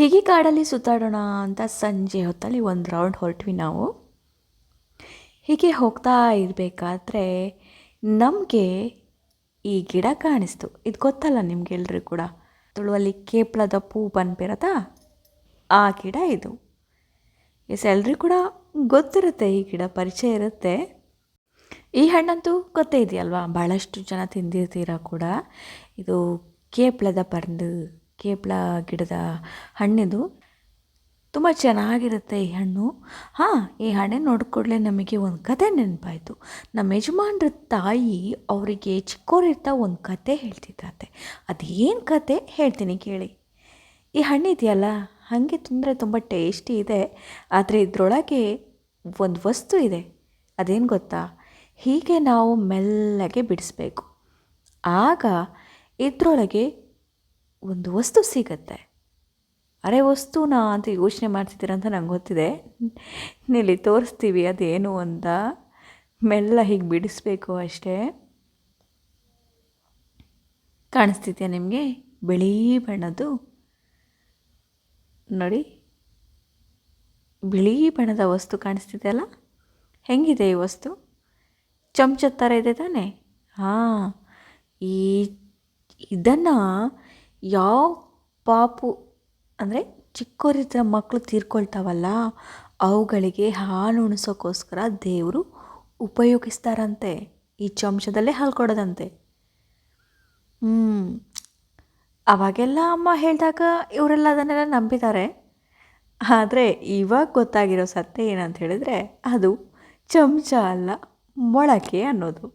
ಹೀಗೆ ಕಾಡಲ್ಲಿ ಸುತ್ತಾಡೋಣ ಅಂತ ಸಂಜೆ ಹೊತ್ತಲ್ಲಿ ಒಂದು ರೌಂಡ್ ಹೊರಟ್ವಿ ನಾವು. ಹೀಗೆ ಹೋಗ್ತಾ ಇರಬೇಕಾದ್ರೆ ನಮಗೆ ಈ ಗಿಡ ಕಾಣಿಸ್ತು. ಇದು ಗೊತ್ತಲ್ಲ ನಿಮಗೆಲ್ಲರೂ ಕೂಡ. ತುಳುವಲ್ಲಿ ಕೇಪ್ಳದ ಪೂ ಬಂದ್ಬಿರತ್ತಾ ಆ ಗಿಡ ಇದು. ಎಸ್, ಎಲ್ರಿಗೂ ಕೂಡ ಗೊತ್ತಿರುತ್ತೆ, ಈ ಗಿಡ ಪರಿಚಯ ಇರುತ್ತೆ. ಈ ಹಣ್ಣಂತೂ ಗೊತ್ತೇ ಇದೆಯಲ್ವಾ? ಭಾಳಷ್ಟು ಜನ ತಿಂದಿರ್ತೀರ ಕೂಡ. ಇದು ಕೇಪ್ಳದ ಪರ್ಂದು. ಕೇಪ್ಳ ಗಿಡದ ಹಣ್ಣಿದು. ತುಂಬ ಚೆನ್ನಾಗಿರುತ್ತೆ ಈ ಹಣ್ಣು. ಹಾಂ, ಈ ಹಣ್ಣನ್ನು ನೋಡಿದ ನಮಗೆ ಒಂದು ಕತೆ ನೆನಪಾಯಿತು. ನಮ್ಮ ಯಜಮಾನ್ರ ತಾಯಿ ಅವರಿಗೆ ಚಿಕ್ಕವರಿರ್ತಾ ಒಂದು ಕತೆ ಹೇಳ್ತಿದ್ದಂತೆ. ಅದೇನು ಕತೆ? ಹೇಳ್ತೀನಿ ಕೇಳಿ. ಈ ಹಣ್ಣಿದೆಯಲ್ಲ ಹಾಗೆ ತಿಂದರೆ ತುಂಬ ಟೇಸ್ಟಿ ಇದೆ, ಆದರೆ ಇದರೊಳಗೆ ಒಂದು ವಸ್ತು ಇದೆ. ಅದೇನು ಗೊತ್ತಾ? ಹೀಗೆ ನಾವು ಮೆಲ್ಲಗೆ ಬಿಡಿಸ್ಬೇಕು. ಆಗ ಇದರೊಳಗೆ ಒಂದು ವಸ್ತು ಸಿಗತ್ತೆ. ಅರೆ ವಸ್ತುನಾ ಅಂತ ಯೋಚನೆ ಮಾಡ್ತಿದ್ದೀರ ಅಂತ ನಂಗೆ ಗೊತ್ತಿದೆ. ಇಲ್ಲಿ ತೋರಿಸ್ತೀವಿ ಅದೇನು ಅಂತ. ಮೆಲ್ಲ ಹೀಗೆ ಬಿಡಿಸ್ಬೇಕು ಅಷ್ಟೇ. ಕಾಣಿಸ್ತಿದ್ಯಾ ನಿಮಗೆ? ಬಿಳಿ ಬಣ್ಣದ್ದು. ನೋಡಿ. ಬಿಳಿ ಬಣ್ಣದ ವಸ್ತು ಕಾಣಿಸ್ತಿದೆಯಲ್ಲ ಹೆಂಗಿದೆ ಈ ವಸ್ತು? ಚಮಚದ ಥರ ಇದೆ ತಾನೆ? ಹಾಂ. ಈ ಇದನ್ನು ಯಾವ ಪಾಪು ಅಂದರೆ ಚಿಕ್ಕವರಿದ್ದ ಮಕ್ಕಳು ತೀರ್ಕೊಳ್ತಾವಲ್ಲ, ಅವುಗಳಿಗೆ ಹಾಲು ಉಣಿಸೋಕ್ಕೋಸ್ಕರ ದೇವರು ಉಪಯೋಗಿಸ್ತಾರಂತೆ. ಈ ಚಮಚದಲ್ಲೇ ಹಾಲು ಕೊಡೋದಂತೆ. ಹ್ಞೂ ಅವಾಗೆಲ್ಲ ಅಮ್ಮ ಹೇಳಿದಾಗ ಇವರೆಲ್ಲ ಅದನ್ನೆಲ್ಲ ನಂಬಿದ್ದಾರೆ ಆದರೆ ಇವಾಗ ಗೊತ್ತಾಗಿರೋ ಸತ್ಯ ಏನಂತ ಹೇಳಿದರೆ ಅದು ಚಮಚ ಅಲ್ಲ ಮೊಳಕೆ ಅನ್ನೋದು.